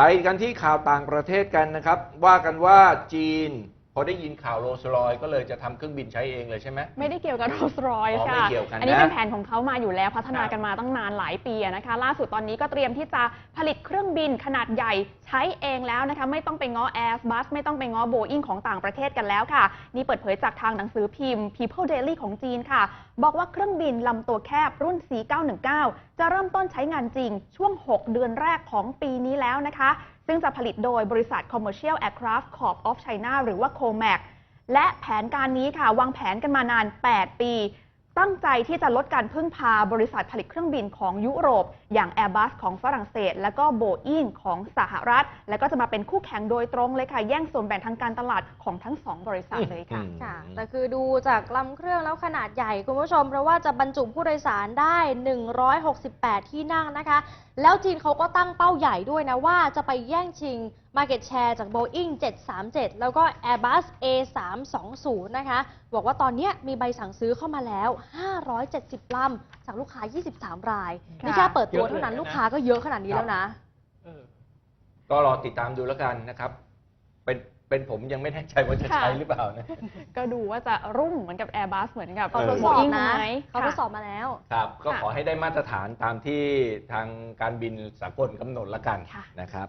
ไปกันที่ข่าวต่างประเทศกันนะครับ ว่ากันว่าจีน พอได้ยินข่าวโรลส์รอยซ์ก็เลยจะทำเครื่องบินใช้เองเลยใช่ไหม ไม่ได้เกี่ยวกับโรลส์รอยอ๋อส์ไม่ค่ะ เกี่ยวกันนะอันนี้เป็นแผนของเขามาอยู่แล้วพัฒนาครับกันมาตั้งนานหลายปีอะนะคะ ล่าสุดตอนนี้ก็เตรียมที่จะผลิตเครื่องบินขนาดใหญ่ใช้เองแล้วนะคะ ไม่ต้องไปง้อ Airbus ไม่ต้องไปง้อ Boeing ของต่างประเทศกันแล้วค่ะ นี่เปิดเผยจากทางหนังสือพิมพ์ People Daily ของจีนค่ะ บอกว่าเครื่องบินลำตัวแคบรุ่น C919 จะเริ่มต้นใช้งานจริงช่วง 6 เดือนแรกของปีนี้แล้วนะคะ ซึ่งจะผลิตโดยบริษัท Commercial Aircraft Corp of China หรือว่า COMAC และแผนการนี้ค่ะ วางแผนกันมานาน 8 ปี ตั้งใจที่จะลดการพึ่งพาบริษัทผลิตเครื่องบินของยุโรป อย่าง Airbus ของฝรั่งเศส และก็ Boeing ของสหรัฐ แล้วก็จะมาเป็นคู่แข่งโดยตรงเลยค่ะ แย่งส่วนแบ่งทางการตลาดของทั้งสองบริษัทเลยค่ะอืมค่ะ แต่คือดูจากลำเครื่องแล้วขนาดใหญ่คุณผู้ชม เพราะว่าจะบรรจุผู้โดยสารได้ 168 ที่นั่งนะคะ แล้วจีนเขาก็ตั้งเป้าใหญ่ด้วยนะว่าจะไปแย่งชิง Market Share จาก Boeing 737 แล้วก็ Airbus A320 นะคะ บอกว่าตอนเนี้ยมีใบสั่งซื้อเข้ามาแล้ว 570 ลำ จากลูกค้า 23 รายค่ะนี่แค่เปิดตัวเยอะเลยเท่านั้นนะลูกค้าก็เยอะขนาดนี้แล้วนะเออก็รอติดตามดูแล้วกันนะครับ เป็นเป็นผมยังไม่แน่ใจว่าจะค่ะใช้หรือเปล่านะ ก็ดูว่าจะรุ่งเหมือนกับ Airbus เหมือนกับเขาเอทอดสอบ Boeing นะไหมเขาทดค่ะสอบมาแล้ว ครับ ก็ค่ะขอให้ได้มาตรฐานตามที่ทางการบินสากลกำหนดละกันค่ะนะครับ